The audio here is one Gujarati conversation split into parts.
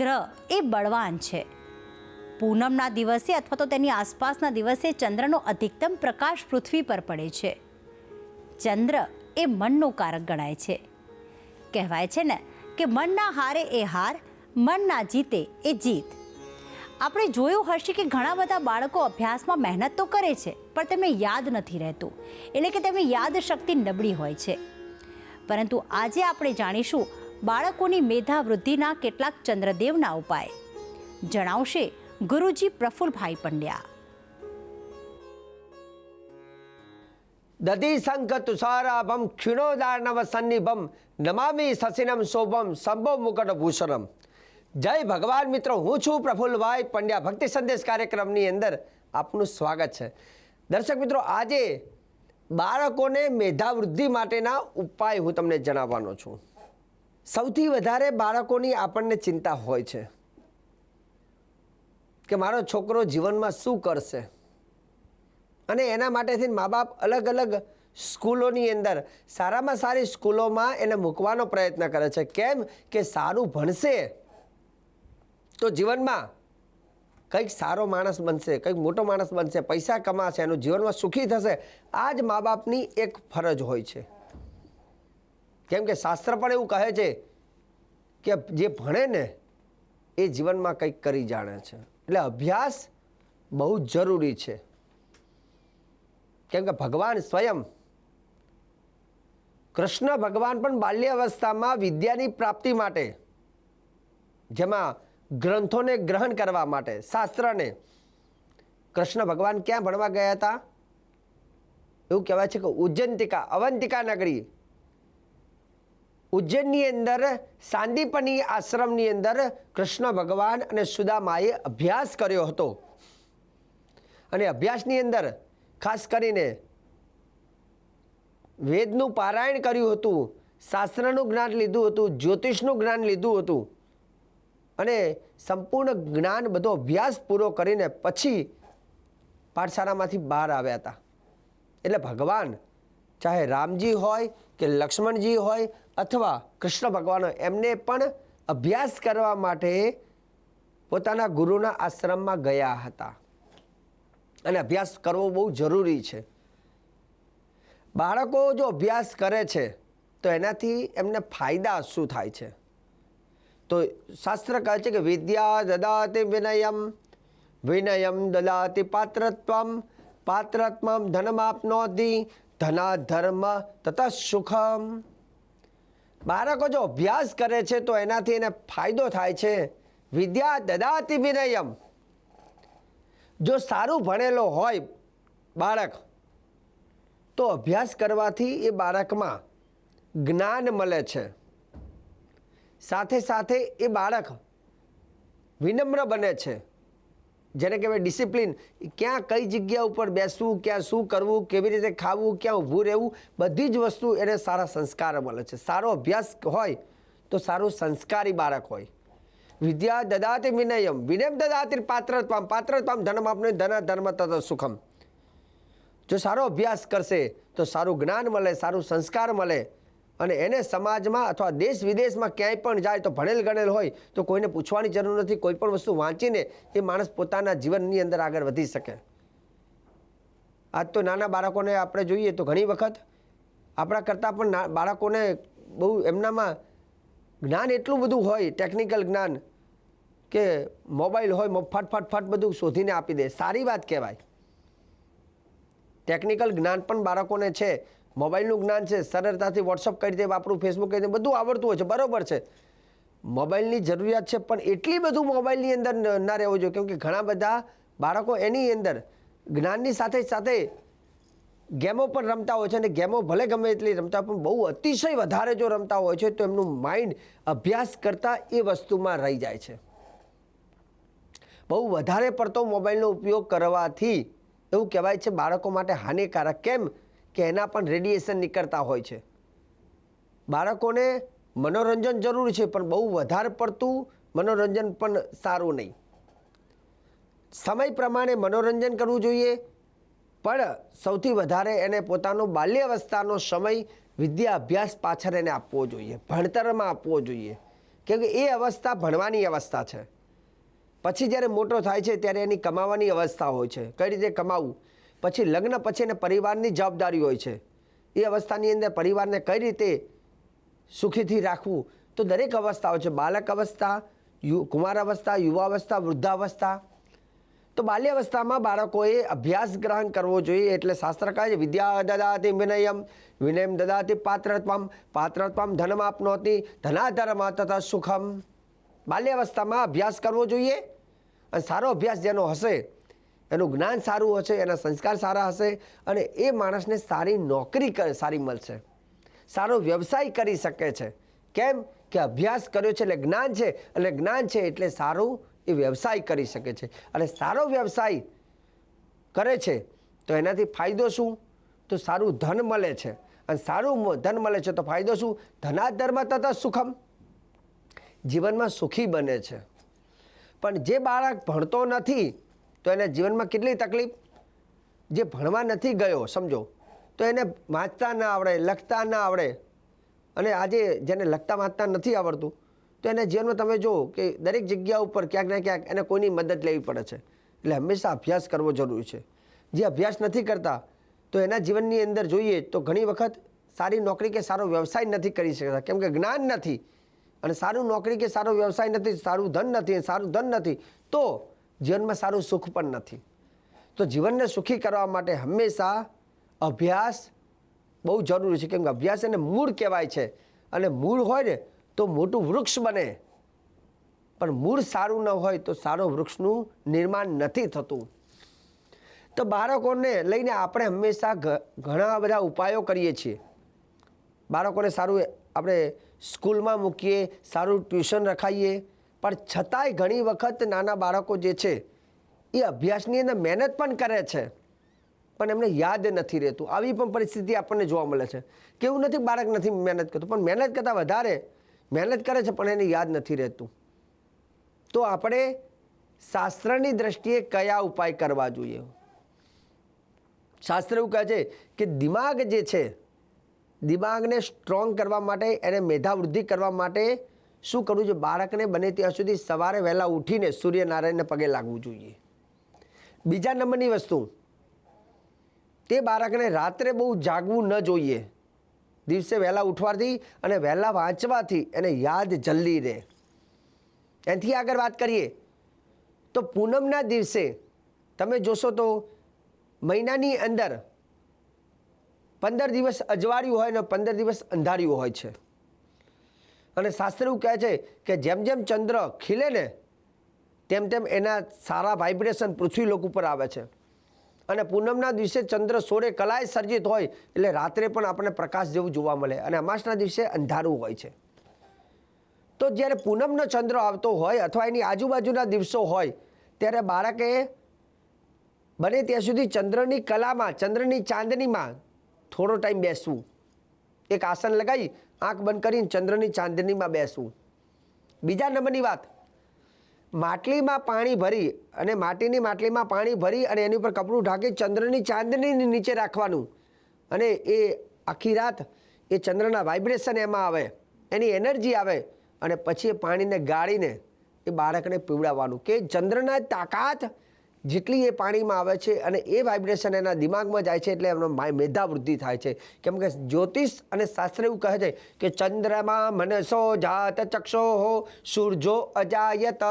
ગ્રહ એ બળવાન છે. પૂનમના દિવસે અથવા તો તેની આસપાસના દિવસે ચંદ્રનો અધિકતમ પ્રકાશ પૃથ્વી પર પડે છે. ચંદ્ર એ મનનું કારક ગણાય છે. કહેવાય છે ને કે મનના હારે એ હાર, મનના જીતે એ જીત. આપણે જોયું હશે કે ઘણા બધા બાળકો અભ્યાસમાં મહેનત તો કરે છે, પણ તેમને યાદ નથી રહેતું. એટલે કે તેમની યાદ શક્તિ નબળી હોય છે. પરંતુ આજે આપણે જાણીશું બાળકોની મેધા વૃદ્ધિના કેટલાક ચંદ્રદેવના ઉપાય. જણાવશે ગુરુજી પ્રફુલભાઈ પંડ્યા. દધી શંખ તુષારાભમ ક્ષીણોદાર્ણવ સન્નિભમ, નમામી સસિનમ શોભમ, સંભવ મુકટ ભૂષણમ જય ભગવાન મિત્રો, હું છું પ્રફુલ્લભાઈ પંડ્યા. ભક્તિ સંદેશ કાર્યક્રમની અંદર આપનું સ્વાગત છે. દર્શક મિત્રો, આજે બાળકોને મેધાવૃદ્ધિ માટેના ઉપાય હું તમને જણાવવાનો છું. સૌથી વધારે બાળકોની આપણને ચિંતા હોય છે કે મારો છોકરો જીવનમાં શું કરશે? અને એના માટેથી મા બાપ અલગ અલગ સ્કૂલોની અંદર સારામાં સારી સ્કૂલોમાં એને મૂકવાનો પ્રયત્ન કરે છે. કેમ કે સારું ભણશે તો જીવનમાં કંઈક સારો માણસ બનશે, કંઈક મોટો માણસ બનશે, પૈસા કમાશે, એનું જીવનમાં સુખી થશે. આ જ મા બાપની એક ફરજ હોય છે. કેમ કે શાસ્ત્ર પણ એવું કહે છે કે જે ભણે ને એ જીવનમાં કંઈક કરી જાણે છે. એટલે અભ્યાસ બહુ જરૂરી છે. કેમ કે ભગવાન સ્વયં કૃષ્ણ ભગવાન પણ બાલ્યાવસ્થામાં વિદ્યાની પ્રાપ્તિ માટે, જેમાં ગ્રંથોને ગ્રહણ કરવા માટે, શાસ્ત્રને. કૃષ્ણ ભગવાન ક્યાં ભણવા ગયા હતા? એવું કહેવાય છે કે ઉજ્જંતિકા અવંતિકા નગરી. ઉજ્જૈનની અંદર, સાંદીપની આશ્રમની અંદર કૃષ્ણ ભગવાન અને સુદામાએ અભ્યાસ કર્યો હતો. અને અભ્યાસની અંદર ખાસ કરીને વેદનું પારાયણ કર્યું હતું, શાસ્ત્રનું જ્ઞાન લીધું હતું, જ્યોતિષનું જ્ઞાન લીધું હતું. અને સંપૂર્ણ જ્ઞાન બધો અભ્યાસ પૂરો કરીને પછી પાઠશાળામાંથી બહાર આવ્યા હતા. એટલે ભગવાન ચાહે રામજી હોય કે લક્ષ્મણજી હોય અથવા કૃષ્ણ ભગવાન હોય, એમને પણ અભ્યાસ કરવા માટે પોતાના ગુરુના આશ્રમમાં ગયા હતા. અને અભ્યાસ કરવો બહુ જરૂરી છે. બાળકો જો અભ્યાસ કરે છે, તો એનાથી એમને ફાયદા શું થાય છે? તો શાસ્ત્ર કહે છે કે વિદ્યા દદાતિ વિનયમ વિનયમ દદાતિ પાત્રત્વમ પાત્રત્વમ ધનમાપનોતિ ધના ધર્મ તથા સુખમ. બાળકો જો અભ્યાસ કરે છે તો એનાથી એને ફાયદો થાય છે. વિદ્યા દદાતિ વિનયમ. જો સારું ભણેલો હોય બાળક, તો અભ્યાસ કરવાથી એ બાળકમાં જ્ઞાન મળે છે. સાથે સાથે એ બાળક વિનમ્ર બને છે. જેને કહેવાય ડિસિપ્લિન ક્યાં કઈ જગ્યા ઉપર બેસવું, ક્યાં શું કરવું, કેવી રીતે ખાવું, ક્યાં ઊભું રહેવું, બધી જ વસ્તુ એને સારા સંસ્કાર મળે છે. સારો અભ્યાસ હોય તો સારું સંસ્કારી બાળક હોય. વિદ્યા દદાતિ વિનયમ. વિનયમ દદાતિ પાત્રત્વમ. પાત્રત્વમ ધનમ આપણે ધન, ધર્મ તથા સુખમ. જો સારો અભ્યાસ કરશે તો સારું જ્ઞાન મળે, સારું સંસ્કાર મળે અને એને સમાજમાં અથવા દેશ વિદેશમાં ક્યાંય પણ જાય તો ભણેલ ગણેલ હોય તો કોઈને પૂછવાની જરૂર નથી, કોઈ પણ વસ્તુ વાંચીને એ માણસ પોતાના જીવનની અંદર આગળ વધી શકે. આજ તો નાના બાળકોને આપણે જોઈએ તો ઘણી વખત આપણા કરતાં પણ બાળકોને બહુ એમનામાં જ્ઞાન એટલું બધું હોય ટેકનિકલ જ્ઞાન કે મોબાઈલ હોય ફટ ફટ ફટ બધું શોધીને આપી દે. સારી વાત કહેવાય. ટેકનિકલ જ્ઞાન પણ બાળકોને છે. મોબાઈલનું જ્ઞાન છે, સરળતાથી વોટ્સઅપ કરી દે, વાપરું ફેસબુક કરી દે, બધું આવડતું હોય છે, બરોબર છે. મોબાઈલની જરૂરિયાત છે, પણ એટલી બધું મોબાઈલની અંદર ન- રહેવું જોઈએ કેમ કે ઘણા બધા બાળકો એની અંદર જ્ઞાનની સાથે સાથે ગેમો પણ રમતા હોય છે અને ગેમો ભલે ગમે એટલી રમતા પણ બહુ અતિશય વધારે જો રમતા હોય છે, તો એમનું માઇન્ડ અભ્યાસ કરતાં એ વસ્તુમાં રહી જાય છે. બહુ વધારે પડતો મોબાઈલનો ઉપયોગ કરવાથી એવું કહેવાય છે, બાળકો માટે હાનિકારક. કેમ? કે એના પણ રેડિયેશન નીકળતા હોય છે. બાળકોને મનોરંજન જરૂર છે, પણ બહુ વધારે પડતું મનોરંજન પણ સારું નહીં. સમય પ્રમાણે મનોરંજન કરવું જોઈએ, પણ સૌથી વધારે એને પોતાનો બાલ્યાવસ્થાનો સમય વિદ્યા અભ્યાસ પાછળ એને આપવો જોઈએ, ભણતરમાં આપવો જોઈએ. કેમ કે એ અવસ્થા ભણવાની અવસ્થા છે. પછી જ્યારે મોટો થાય છે, ત્યારે એની કમાવાની અવસ્થા હોય છે. કઈ રીતે કમાવું? પછી લગ્ન પછી એને પરિવારની જવાબદારી હોય છે. એ અવસ્થાની અંદર પરિવારને કઈ રીતે સુખીથી રાખવું? તો દરેક અવસ્થાઓ છે. બાલક અવસ્થા, યુ, કુમાર અવસ્થા યુવાવસ્થા વૃદ્ધાવસ્થા. તો બાલ્યાવસ્થામાં બાળકોએ અભ્યાસ ગ્રહણ કરવો જોઈએ એટલે શાસ્ત્ર કહે છે, વિદ્યા દદાતી વિનયમ વિનયમ દદાતિ પાત્રત્વમ પાત્રત્વમ ધનમ આપનોતી ધનાધર્મ તથા સુખમ. બાલ્યાવસ્થામાં અભ્યાસ કરવો જોઈએ. અને સારો અભ્યાસ જેનો હશે એનું જ્ઞાન સારું હશે, એના સંસ્કાર સારા હશે અને એ માણસને સારી નોકરી કરે સારી મળશે. સારો વ્યવસાય કરી શકે છે. કેમ? કે અભ્યાસ કર્યો છે એટલે જ્ઞાન છે અને જ્ઞાન છે એટલે સારું એ વ્યવસાય કરી શકે છે. અને સારો વ્યવસાય કરે છે, તો એનાથી ફાયદો શું? તો સારું ધન મળે છે. અને સારું ધન મળે છે તો ફાયદો શું? ધનાધર્મ તથા સુખમ. જીવનમાં સુખી બને છે. પણ જે બાળક ભણતો નથી તો એને જીવનમાં કેટલી તકલીફ? જે ભણવા નથી ગયો, સમજો, તો એને વાંચતા ના આવડે, લખતા ના આવડે. અને આજે જેને લખતા વાંચતા નથી આવડતું, તો એને જીવનમાં તમે જુઓ કે દરેક જગ્યા ઉપર ક્યાંક ને ક્યાંક એને કોઈની મદદ લેવી પડે છે. એટલે હંમેશા અભ્યાસ કરવો જરૂરી છે. જે અભ્યાસ નથી કરતા, તો એના જીવનની અંદર જોઈએ તો ઘણી વખત સારી નોકરી કે સારો વ્યવસાય નથી કરી શકતા. કેમ કે જ્ઞાન નથી. અને સારું નોકરી કે સારો વ્યવસાય નથી, સારું ધન નથી, સારું ધન નથી, તો જીવનમાં સારું સુખ પણ નથી. તો જીવનને સુખી કરવા માટે હંમેશા અભ્યાસ બહુ જરૂરી છે. કેમ કે અભ્યાસ એને મૂળ કહેવાય છે. અને મૂળ હોય ને તો મોટું વૃક્ષ બને. પણ મૂળ સારું ન હોય તો સારો વૃક્ષનું નિર્માણ નથી થતું. તો બાળકોને લઈને આપણે હંમેશા ઘણા બધા ઉપાયો કરીએ છીએ. બાળકોને સારું આપણે સ્કૂલમાં મૂકીએ, સારું ટ્યુશન રખાઈએ પણ છતાંય ઘણી વખત નાના બાળકો જે છે, એ અભ્યાસની અંદર મહેનત પણ કરે છે, પણ એમને યાદ નથી રહેતું. આવી પણ પરિસ્થિતિ આપણને જોવા મળે છે. કેવું નથી બાળક નથી મહેનત કરતું, પણ મહેનત કરતાં વધારે મહેનત કરે છે, પણ એને યાદ નથી રહેતું. તો આપણે શાસ્ત્રની દ્રષ્ટિએ કયા ઉપાય કરવા જોઈએ? શાસ્ત્ર એવું કહે છે કે દિમાગ જે છે, દિમાગને સ્ટ્રોંગ કરવા માટે, એને મેધાવૃદ્ધિ કરવા માટે શું કરવું જોઈએ? બાળકને બને ત્યાં સુધી સવારે વહેલા ઉઠીને સૂર્યનારાયણને પગે લાગવું જોઈએ. બીજા નંબરની વસ્તુ, તે બાળકને રાત્રે બહુ જાગવું ન જોઈએ. દિવસે વહેલા ઉઠવાથી અને વહેલા વાંચવાથી એને યાદ જલ્દી રહે. એનાથી આગળ વાત કરીએ, તો પૂનમના દિવસે તમે જોશો તો મહિનાની અંદર પંદર દિવસ અજવાળ્યું હોય ને પંદર દિવસ અંધારિયું હોય છે. અને શાસ્ત્ર એવું કહે છે કે જેમ જેમ ચંદ્ર ખીલે ને, તેમ તેમ એના સારા વાઇબ્રેશન પૃથ્વી લોક ઉપર આવે છે. અને પૂનમના દિવસે ચંદ્ર સોળે કલાએ સર્જિત હોય, એટલે રાત્રે પણ આપણને પ્રકાશ જેવું જોવા મળે અને અમાસના દિવસે અંધારું હોય છે. તો જ્યારે પૂનમનો ચંદ્ર આવતો હોય અથવા એની આજુબાજુના દિવસો હોય, ત્યારે બાળકે બને ત્યાં સુધી ચંદ્રની કલામાં, ચંદ્રની ચાંદનીમાં થોડો ટાઈમ બેસવું. એક આસન લગાવી આંખ બંધ કરીને ચંદ્રની ચાંદનીમાં બેસવું બીજા નંબરની વાત, માટલીમાં પાણી ભરી અને માટીની માટલીમાં પાણી ભરી અને એની ઉપર કપડું ઢાંકી ચંદ્રની ચાંદનીની નીચે રાખવાનું. અને એ આખી રાત એ ચંદ્રના વાઇબ્રેશન એમાં આવે, એની એનર્જી આવે અને પછી એ પાણીને ગાળીને એ બાળકને પીવડાવવાનું કે ચંદ્રના તાકાત જેટલી એ પાણીમાં આવે છે અને એ વાઇબ્રેશન એના દિમાગમાં જાય છે એટલે એમનો મેધાવૃદ્ધિ થાય છે. કેમ કે જ્યોતિષ અને શાસ્ત્ર એવું કહે છે કે ચંદ્રમાં મનસો જાત ચક્ષો સૂરજો અજાયત.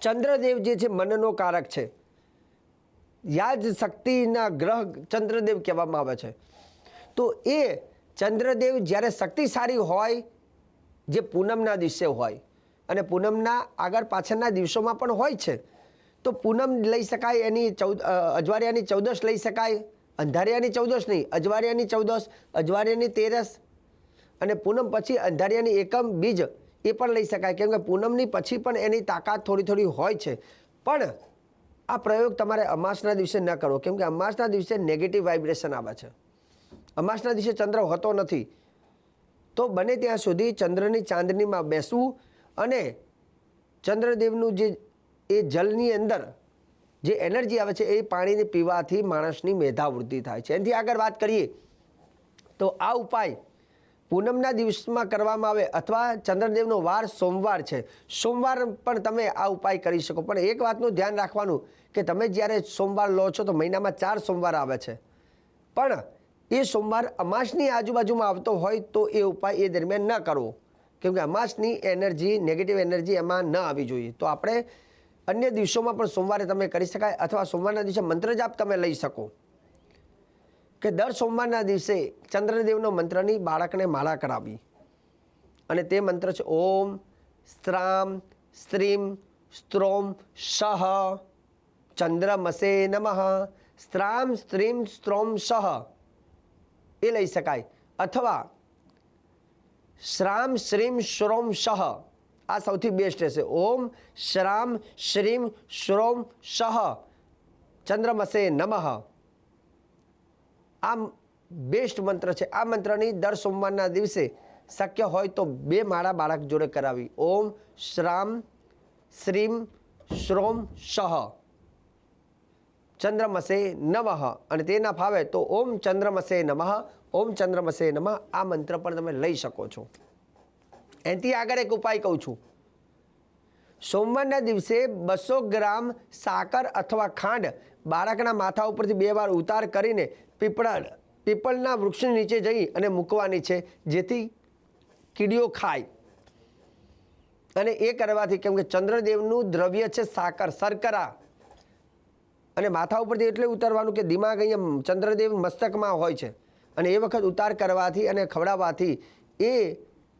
ચંદ્રદેવ જે છે મનનો કારક છે. યાદ શક્તિના ગ્રહ ચંદ્રદેવ કહેવામાં આવે છે. તો એ ચંદ્રદેવ જ્યારે શક્તિ સારી હોય, જે પૂનમના દિવસે હોય, અને પૂનમના આગળ પાછળના દિવસોમાં પણ હોય છે તો પૂનમ લઈ શકાય, એની ચૌદ અજવાળિયાની ચૌદશ લઈ શકાય, અંધારિયાની ચૌદશ નહીં, અજવાળિયાની ચૌદશ અજવાળિયાની તેરસ અને પૂનમ પછી અંધારિયાની એકમ બીજ એ પણ લઈ શકાય. કેમ કે પૂનમની પછી પણ એની તાકાત થોડી થોડી હોય છે. પણ આ પ્રયોગ તમારે અમાસના દિવસે ન કરવો. કેમ કે અમાસના દિવસે નેગેટિવ વાઇબ્રેશન આવે છે. અમાસના દિવસે ચંદ્ર હોતો નથી. તો બને ત્યાં સુધી ચંદ્રની ચાંદનીમાં બેસવું અને ચંદ્રદેવનું જે એ જલની અંદર જે એનર્જી આવે છે એ પાણીને પીવાથી માણસની મેધાવૃદ્ધિ થાય છે. એનાથી આગળ વાત કરીએ તો આ ઉપાય પૂનમના દિવસમાં કરવામાં આવે અથવા ચંદ્રદેવનો વાર સોમવાર છે. સોમવાર પણ તમે આ ઉપાય કરી શકો. પણ એક વાતનું ધ્યાન રાખવાનું કે તમે જ્યારે સોમવાર લો છો તો મહિનામાં ચાર સોમવાર આવે છે. પણ એ સોમવાર અમાસની આજુબાજુમાં આવતો હોય તો એ ઉપાય એ દરમિયાન ન કરવો. કેમકે અમાસની એનર્જી નેગેટિવ એનર્જી એમાં ન આવી જોઈએ. તો આપણે અન્ય દિવસોમાં પણ સોમવારે તમે કરી શકાય અથવા સોમવારના દિવસે મંત્ર જાપ તમે લઈ શકો. કે દર સોમવારના દિવસે ચંદ્રદેવનો મંત્રની બાળકને માળા કરાવી અને તે મંત્ર છે, ઓમ, સ્ત્રામ, સ્ત્રીમ, સ્ત્રોમ સહ ચંદ્રમસે નમઃ, સ્ત્રામ, સ્ત્રીમ, સ્ત્રોમ સહ એ લઈ શકાય. અથવા, શ્રામ, શ્રીમ, શ્રોમ સહ આ સૌથી બેસ્ટ રહેશે. ઓમ, શ્રામ, શ્રીમ, શ્રોમ સહ ચંદ્રમસે નમઃ. આ બેસ્ટ મંત્ર છે. આ મંત્રની દર સોમવારના દિવસે શક્ય હોય તો બે માળા બાળક જોડે કરાવી. ઓમ, શ્રામ, શ્રીમ, શ્રોમ સહ ચંદ્રમસે નમઃ. અને તે ના ફાવે તો ઓમ ચંદ્રમસે નમઃ, ઓમ ચંદ્રમસે નમઃ. આ મંત્ર પણ તમે લઈ શકો છો. એનાથી આગળ એક ઉપાય કહું છું. સોમવારના દિવસે બસો ગ્રામ સાકર અથવા ખાંડ બાળકના માથા ઉપરથી બે વાર ઉતાર કરીને પીપળા પીપળના વૃક્ષ નીચે જઈ અને મૂકવાની છે, જેથી કીડીઓ ખાય. અને એ કરવાથી કેમ કે ચંદ્રદેવનું દ્રવ્ય છે સાકર, શર્કરા. અને માથા ઉપરથી એટલે ઉતારવાનું કે દિમાગ અહીંયા ચંદ્રદેવ મસ્તકમાં હોય છે. અને એ વખત ઉતાર કરવાથી અને ખવડાવવાથી એ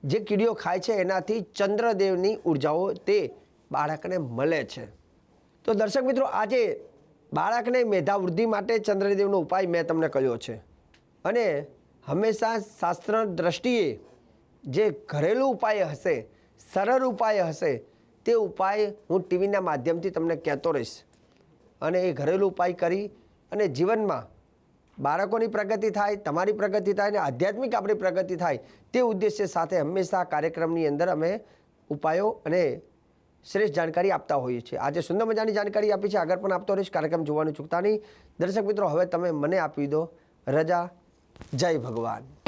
જે કીડીઓ ખાય છે, એનાથી ચંદ્રદેવની ઉર્જાઓ તે બાળકને મળે છે. તો દર્શક મિત્રો, આજે બાળકને મેધાવૃદ્ધિ માટે ચંદ્રદેવનો ઉપાય મેં તમને કહ્યો છે. અને હંમેશા શાસ્ત્ર દ્રષ્ટિએ જે ઘરેલું ઉપાય હશે, સરળ ઉપાય હશે, તે ઉપાય હું ટીવીના માધ્યમથી તમને કહેતો રહીશ. અને એ ઘરેલું ઉપાય કરી અને જીવનમાં બાળકોની પ્રગતિ થાય, તમારી પ્રગતિ થાય અને આધ્યાત્મિક આપણી પ્રગતિ થાય તે ઉદ્દેશ્ય સાથે હંમેશા કાર્યક્રમની અંદર અમે ઉપાયો અને શ્રેષ્ઠ જાણકારી આપતા હોઈએ છીએ. આજે સુંદર મજાની જાણકારી આપી છે, આગળ પણ આપતો રહીશ, કાર્યક્રમ જોવાનું ચૂકતા નહીં. દર્શક મિત્રો, હવે તમે મને આપી દો રજા. જય ભગવાન.